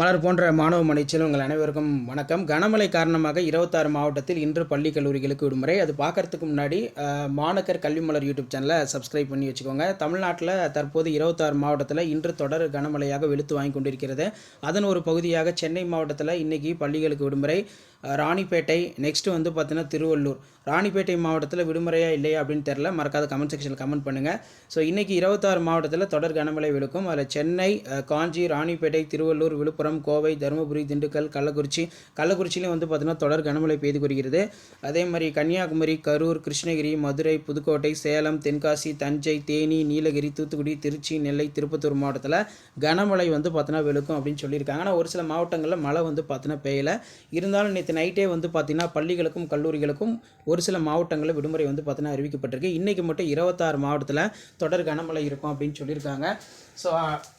மலர் போன்ற மாணவ மணிச்சில் உங்கள் அனைவருக்கும் வணக்கம். கனமழை காரணமாக இருபத்தாறு மாவட்டத்தில் இன்று பள்ளி கல்லூரிகளுக்கு விடுமுறை. அது பார்க்கறதுக்கு முன்னாடி மாணக்கர் கல்வி மலர் யூடியூப் சேனலை சப்ஸ்கிரைப் பண்ணி வச்சுக்கோங்க. தமிழ்நாட்டில் தற்போது இருபத்தாறு மாவட்டத்தில் இன்று தொடர் கனமழையாக வெளுத்து வாங்கி கொண்டிருக்கிறது. அதன் ஒரு பகுதியாக சென்னை மாவட்டத்தில் இன்னைக்கு பள்ளிகளுக்கு விடுமுறை. ராணிப்பேட்டை நெக்ஸ்ட் வந்து பார்த்தீங்கன்னா திருவள்ளூர். ராணிப்பேட்டை மாவட்டத்தில் விடுமுறையா இல்லையா அப்படின்னு தெரில மறக்காத கமெண்ட் செக்ஷனில் கமெண்ட் பண்ணுங்கள் ஸோ இன்றைக்கி இருபத்தாறு மாவட்டத்தில் தொடர் கனமழை விழுக்கும் அதில் சென்னை காஞ்சி ராணிப்பேட்டை திருவள்ளூர் விழுப்புரம் கோவை தருமபுரி திண்டுக்கல் கள்ளக்குறிச்சி. கள்ளக்குறிச்சியிலும் வந்து பார்த்தீங்கன்னா தொடர் கனமழை பெய்து வருகிறது அதே மாதிரி கன்னியாகுமரி கரூர் கிருஷ்ணகிரி மதுரை புதுக்கோட்டை சேலம் தென்காசி தஞ்சை தேனி நீலகிரி தூத்துக்குடி திருச்சி நெல்லை திருப்பத்தூர் மாவட்டத்தில் கனமழை வந்து பார்த்தீங்கன்னா வெளுக்கும் அப்படின்னு சொல்லியிருக்காங்க. ஆனால் ஒரு சில மாவட்டங்களில் மழை வந்து பார்த்தீங்கன்னா பெய்யலை. இருந்தாலும் நேற்று நைட்டே வந்து பார்த்திங்கன்னா பள்ளிகளுக்கும் கல்லூரிகளுக்கும் ஒரு சில மாவட்டங்களில் விடுமுறை வந்து பார்த்தீங்கன்னா அறிவிக்கப்பட்டிருக்கு. இன்றைக்கி மட்டும் இருபத்தாறு மாவட்டத்தில் தொடர் கனமழை இருக்கும் அப்படின்னு சொல்லியிருக்காங்க. ஸோ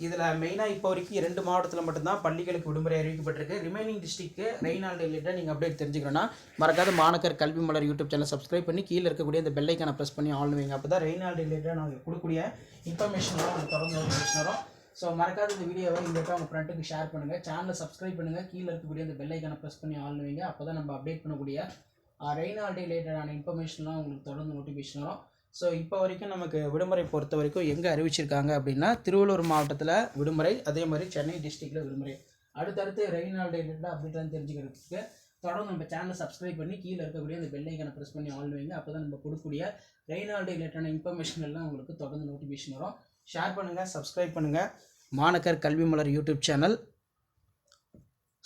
இதில் மெயினாக இப்போ வரைக்கும் ரெண்டு மாவட்டத்தில் மட்டும்தான் பள்ளிகளுக்கு விடுமுறை அறிவிக்கப்பட்டிருக்கு. Remaining district rain alert related நீங்கள் அப்டேட் தெரிஞ்சுக்கணும்னா மறக்காத மாணக்கர் கல்வி மலர் யூடியூப் சேனல் சப்ஸ்கிரைப் பண்ணி கீழே இருக்கக்கூடிய இந்த பெல்லைக்கான ப்ரெஸ் பண்ணி ஆன் வைங்க. அப்போ தான் ரெய்னால்டு ரிலேட்டடாக நாங்கள் கொடுக்கக்கூடிய இன்ஃபர்மேஷன்லாம் உங்களுக்கு தொடர்ந்து வரும். ஸோ மறக்காத இந்த வீடியோவை இந்த உங்கள் ஃப்ரெண்டுக்கு ஷேர் பண்ணுங்கள் சேனலை சப்ஸ்கிரைப் பண்ணுங்கள் கீழே இருக்கக்கூடிய இந்த பெல்லைக்கான ப்ரெஸ் பண்ணி ஆன் வைங்க. அப்போ தான் நம்ம அப்டேட் பண்ணக்கூடிய ரெய்னால்டு ரிலேட்டடான இன்ஃபர்மேஷன்லாம் உங்களுக்கு தொடர்ந்து நோட்டிஃபிகேஷன் வரும். ஸோ இப்போ வரைக்கும் நமக்கு விடுமுறை பொறுத்த வரைக்கும் எங்கே அறிவிச்சிருக்காங்க அப்படின்னா திருவள்ளூர் மாவட்டத்தில் விடுமுறை அதே மாதிரி சென்னை டிஸ்ட்ரிக்டில் விடுமுறை. அடுத்தடுத்து ரெய்னால்டு ரிலேட்டடாக அப்டேட்லாம் தெரிஞ்சுக்கிறதுக்கு தொடர்ந்து நம்ம சேனலை சப்ஸ்கிரைப் பண்ணி கீழே இருக்கக்கூடிய அந்த பெல்லைக்கான ப்ரெஸ் பண்ணி ஆல் வைங்க. அப்போ தான் நம்ம கொடுக்கக்கூடிய ரெய்னால்டு ரிலேட்டான இன்ஃபர்மேஷன் எல்லாம் உங்களுக்கு தொடர்ந்து நோட்டிஃபிகேஷன் வரும். ஷேர் பண்ணுங்கள் சப்ஸ்கிரைப் பண்ணுங்கள் மாணக்கர் கல்வி மலர் யூடியூப் சேனல்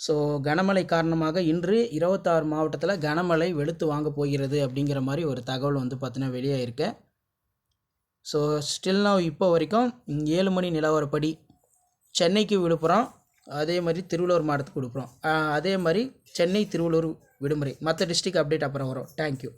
ஸோ கனமழை காரணமாக இன்று இருபத்தாறு மாவட்டத்தில் கனமழை வெளுத்து வாங்க போகிறது அப்படிங்கிற மாதிரி ஒரு தகவல் வந்து பார்த்தீங்கன்னா வெளியாயிருக்கு ஸோ ஸ்டில் நான் இப்போ வரைக்கும் ஏழு மணி நிலவரப்படி சென்னைக்கு விழுப்புரம் அதே மாதிரி திருவள்ளூர் மாவட்டத்துக்கு விழுப்புரம். அதே மாதிரி சென்னை திருவள்ளூர் விடுமுறை. மற்ற டிஸ்ட்ரிக் அப்டேட் அப்புறம் வரும். தேங்க்யூ